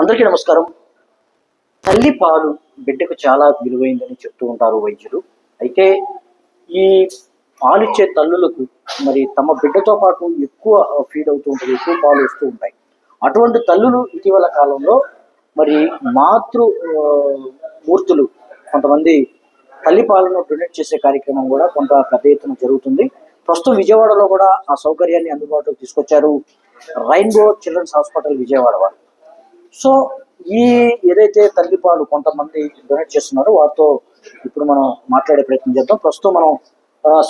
అందరికీ నమస్కారం. తల్లి పాలు బిడ్డకు చాలా విలువైందని చెప్తూ ఉంటారు వైద్యులు. అయితే ఈ పాలిచ్చే తల్లులకు మరి తమ బిడ్డతో పాటు ఎక్కువ ఫీడ్ అవుతూ ఉంటుంది ఎక్కువ పాలు వస్తూ ఉంటాయి. అటువంటి తల్లులు ఇటీవల కాలంలో మరి మాతృ మూర్తులు కొంతమంది తల్లి పాలను డొనేట్ చేసే కార్యక్రమం కూడా కొంత పెద్ద ఎత్తున జరుగుతుంది. ప్రస్తుతం విజయవాడలో కూడా ఆ సౌకర్యాన్ని అందుబాటులోకి తీసుకొచ్చారు రైన్బో చిల్డ్రన్స్ హాస్పిటల్ విజయవాడ వారు. సో ఈ ఏదైతే తల్లిపాలు కొంతమంది డొనేట్ చేస్తున్నారో వారితో ఇప్పుడు మనం మాట్లాడే ప్రయత్నం చేద్దాం. ప్రస్తుతం మనం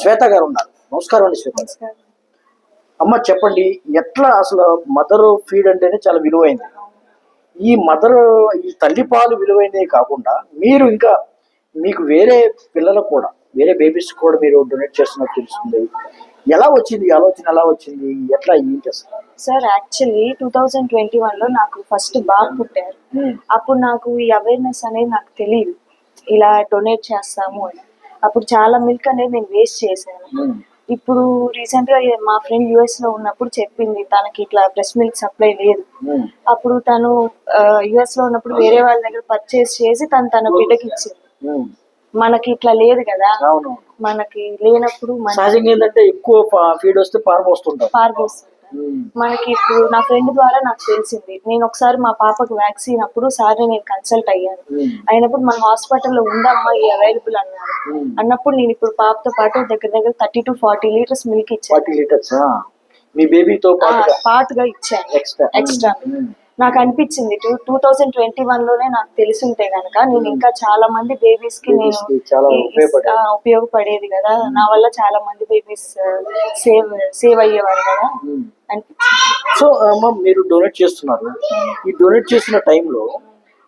శ్వేత గారు ఉన్నారు. నమస్కారం అండి శ్వేత. అమ్మ చెప్పండి ఎట్లా అసలు మదర్ ఫీడ్ అంటేనే చాలా విలువైంది. ఈ మదర్ ఈ తల్లిపాలు విలువైనవి కాకుండా మీరు ఇంకా మీకు వేరే పిల్లలకు కూడా వేరే బేబీస్ కూడా మీరు డొనేట్ చేస్తున్నట్టు తెలుస్తుంది. ఎలా వచ్చింది? ఆలోచన ఎలా వచ్చింది? ఎట్లా ఏంటి అసలు sir actually two thousand twenty వన్లో నాకు ఫస్ట్ బాబు పుట్టారు. ఉమ్, అప్పుడు నాకు ఈ అవేర్నెస్ అనేది నాకు తెలియదు. ఇలా డొనేట్ చేస్తాము అని. అప్పుడు చాలా మిల్క్ అనేది నేను వేస్ట్ చేశాను. ఉమ్, ఇప్పుడు రీసెంట్గా మా ఫ్రెండ్ యుఎస్లో ఉన్నప్పుడు చెప్పింది తనకి ఇట్లా బ్రెస్ట్ మిల్క్ సప్లై లేదు. ఉమ్, అప్పుడు తను యుఎస్లో ఉన్నప్పుడు వేరే వాళ్ళ దగ్గర పర్చేస్ చేసి తను తన బిడ్డకి ఇచ్చింది. మనకి ఇట్లా లేదు కదా. అవును. మనకి లేనప్పుడు మన సహజంగా ఏంటంటే ఎక్కువ ఫీడ్ వస్తే పారబోస్తుంటారు పారబోస్తుంది మనకి ఇప్పుడు నా ఫ్రెండ్ ద్వారా నాకు తెలిసింది. నేను ఒకసారి మా పాపకు వ్యాక్సిన్ అప్పుడు సార్ని నేను కన్సల్ట్ అయ్యాను. అయినప్పుడు మన హాస్పిటల్లో ఉందమ్మా ఈ అవైలబుల్ అన్నారు. అన్నప్పుడు నేను ఇప్పుడు పాపతో పాటు దగ్గర దగ్గర thirty two forty litres milk ఇచ్చాను. ఫార్టీ లీటర్స్ మీ బేబీతో పాటుగా? పాటుగా ఇచ్చాను. ఎక్స్ట్రా ఎక్స్ట్రా నాకు అనిపించింది. టూ టూ థౌజండ్ ట్వంటీ వన్లోనే నాకు తెలిసుంటే గనక నేను ఇంకా చాలా మంది బేబీస్కి నేను ఉపయోగపడేది. కదా. నా వల్ల చాలా మంది బేబీస్ సేవ్ సేవ్ అయ్యేవారు కదా. సో అమ్మ మీరు డొనేట్ చేస్తున్నారు. ఈ డొనేట్ చేసిన టైంలో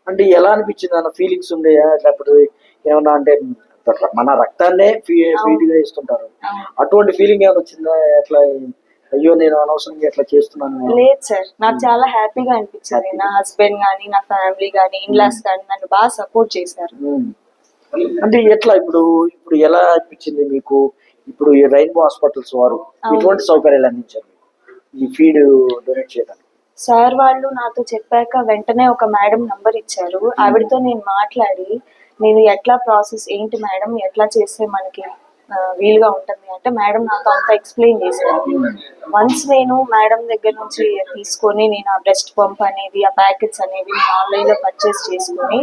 అంటే ఎలా అనిపించింది? అన్న ఫీలింగ్స్ ఉన్నాయా లేకపోతే ఏమన్నా అంటే మన రక్తాన్నే ఫీడ్గా ఇస్తుంటారు. అటువంటి ఫీలింగ్ ఏమైనా వచ్చిందా? ఎట్లా అయ్యో నేను అనవసరంగా ఎట్లా చేస్తున్నాను లేదు సార్ నాకు చాలా హ్యాపీగా అనిపించింది. నా హస్బెండ్ గానీ నా ఫ్యామిలీ గానీ ఇన్లాస్ గానీ నన్ను బాగా సపోర్ట్ చేశారు. అంటే ఎట్లా ఇప్పుడు ఇప్పుడు ఎలా అనిపించింది మీకు? ఇప్పుడు ఈ రైన్బో హాస్పిటల్స్ వారు ఎటువంటి సౌకర్యాలు అందించారు. ఈ ఫీడ్ డొనేట్ చేయడానికి. సార్ వాళ్ళు నాతో చెప్పాక వెంటనే ఒక మేడం నంబర్ ఇచ్చారు. ఆవిడతో నేను మాట్లాడి నేను ఎట్లా ప్రాసెస్ ఏంటి మేడం ఎట్లా చేస్తే మనకి వీలుగా ఉంటుంది. అంటే మేడం నాతో అంతా ఎక్స్ప్లెయిన్ చేశారు. వన్స్ నేను మేడం దగ్గర నుంచి తీసుకొని నేను ఆ బ్రెస్ట్ పంప్ అనేది ఆ ప్యాకెట్స్ అనేవి ఆన్లైన్లో పర్చేస్ చేసుకొని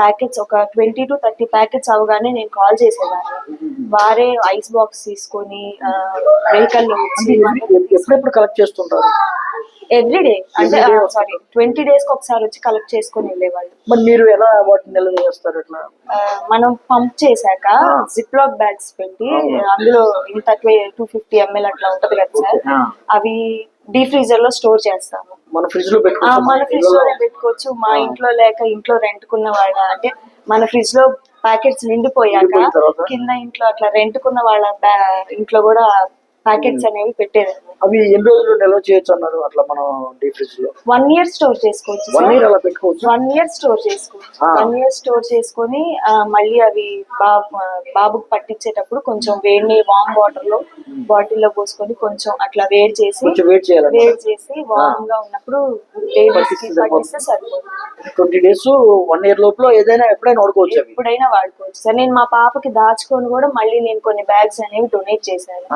ప్యాకెట్స్ ఒక ట్వంటీ టు థర్టీ ప్యాకెట్స్ అవగానే నేను కాల్ చేసేదాన్ని. వారే ఐస్ బాక్స్ తీసుకొని వెహికల్లో వచ్చి ఎప్పుడెప్పుడు కలెక్ట్ చేస్తుంటారు? ఎవ్రీ డే అంటే సారీ ట్వంటీ డేస్కి ఒకసారి వచ్చి కలెక్ట్ చేసుకొని వెళ్ళేవాళ్ళు. మరి మీరు ఎలా వాటిని నిల్వ చేస్తారు ఎట్లా ఆ, మనం పంప్ చేశాక జిప్ లాక్ బ్యాగ్స్ పెట్టి అందులో ఇంత టూ ఫిఫ్టీ ఎంఎల్ అట్లా ఉంటది కదా సార్. అవి డీ ఫ్రీజర్లో స్టోర్ చేస్తాము. మన ఫ్రిడ్జ్లో పెట్టుకుంటాం మన ఫ్రిడ్జ్లోనే పెట్టుకోవచ్చు. మా ఇంట్లో లేక ఇంట్లో రెంట్ కున్న వాళ్ళ అంటే మన ఫ్రిడ్జ్లో ప్యాకెట్స్ నిండిపోయాక? కింద ఇంట్లో అట్లా రెంట్ కున్న వాళ్ళ ఇంట్లో కూడా ప్యాకెట్స్ అనేవి పెట్టేది అవి ఎన్ని రోజులు నిల్వ చేయొచ్చు అన్నారు అట్లా మనం డీ ఫ్రిడ్జ్లో వన్ ఇయర్ స్టోర్ చేసుకోవచ్చు వన్ ఇయర్ అలా పెట్టుకోవచ్చు? వన్ ఇయర్ స్టోర్ చేసుకోవచ్చు. వన్ ఇయర్ స్టోర్ చేసుకొని మళ్ళీ అవి బాబు బాబుకి పట్టించేటప్పుడు కొంచెం వేడి వామ్ వాటర్లో బాటిల్లో పోసుకొని కొంచెం అట్లా వేడి చేసి కొంచెం వెయిట్ చేయాలండి వేడి చేసి వామ్గా ఉన్నప్పుడు పట్టిస్తే సరిపోతుంది. ట్వంటీ డేస్ వన్ ఇయర్ లోపల ఏదైనా ఎప్పుడైనా వాడుకోవచ్చు ఎప్పుడైనా వాడుకోవచ్చు సార్ నేను మా పాపకి దాచుకొని కూడా మళ్ళీ నేను కొన్ని బ్యాగ్స్ అనేవి డొనేట్ చేశాను.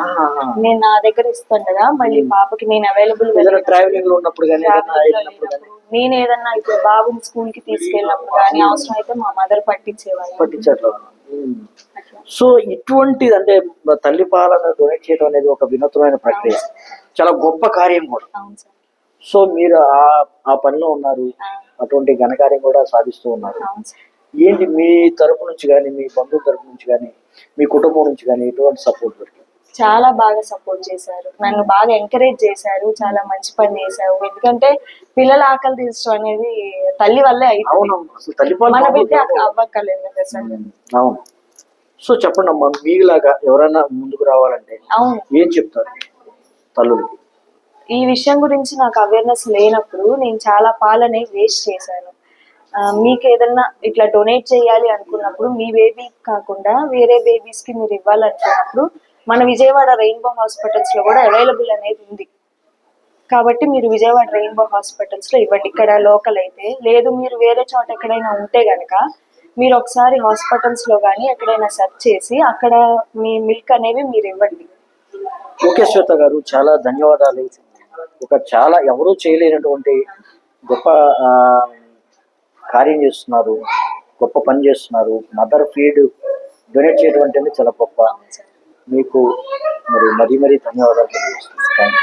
నేను నా దగ్గర ఇస్తాను కదా మళ్ళీ పాపకి నేను అవైలబుల్ ట్రావెలింగ్లో ఉన్నప్పుడు నేను ఏదన్నా ఇప్పుడు బాబుని స్కూల్కి తీసుకెళ్ళినప్పుడు కానీ అవసరం అయితే మా మదర్ పట్టించేవాళ్ళు. పట్టించట్లా సో ఇటువంటి అంటే తల్లి పాలన డొనేట్ చేయడం అనేది ఒక వినూత్నమైన ప్రక్రియ. చాలా గొప్ప కార్యం కూడా. సో మీరు ఆ ఆ పనిలో ఉన్నారు. అటువంటి ఘనకార్యం కూడా సాధిస్తూ ఉన్నారు. ఏంటి మీ తరపు నుంచి కానీ మీ బంధువుల తరపు నుంచి కానీ మీ కుటుంబం నుంచి కానీ ఎటువంటి సపోర్ట్ దొరికింది? చాలా బాగా సపోర్ట్ చేశారు. నన్ను బాగా ఎంకరేజ్ చేశారు. చాలా మంచి పని చేశారు. ఎందుకంటే పిల్లల ఆకలి తీర్చడం అనేది తల్లి వల్లే అవుతుంది అవును మన బిడ్డ సో చెప్పండి అమ్మా మీలాగా ఎవరైనా ముందుకు రావాలంటే ఏం చెప్తారు తల్లులకి? ఈ విషయం గురించి నాకు అవేర్నెస్ లేనప్పుడు నేను చాలా పాలని వేస్ట్ చేశాను. మీకు ఏదన్నా ఇట్లా డొనేట్ చేయాలి అనుకున్నప్పుడు మీ బేబీ కాకుండా వేరే బేబీస్కి మీరు ఇవ్వాలనుకున్నప్పుడు మన విజయవాడ రెయిన్బో హాస్పిటల్స్లో కూడా అవైలబుల్ అనేది ఉంది. కాబట్టి మీరు విజయవాడ రెయిన్బో హాస్పిటల్స్లో ఇవ్వండి. ఇక్కడ లోకల్ అయితే. లేదు మీరు వేరే చోట ఎక్కడైనా ఉంటే గనక మీరు ఒకసారి హాస్పిటల్స్లో కానీ ఎక్కడైనా సెర్చ్ చేసి అక్కడ మీ మిల్క్ అనేవి మీరు ఇవ్వండి. ఓకే శ్వేత గారు చాలా ధన్యవాదాలు. ఒక చాలా ఎవరూ చేయలేనటువంటి గొప్ప కార్యం చేస్తున్నారు. గొప్ప పని చేస్తున్నారు. మదర్ ఫీడ్ డొనేట్ చేయడం అంటే చాలా గొప్ప. మీకు మరి మరీ మరీ ధన్యవాదాలు తెలియజేస్తున్నాను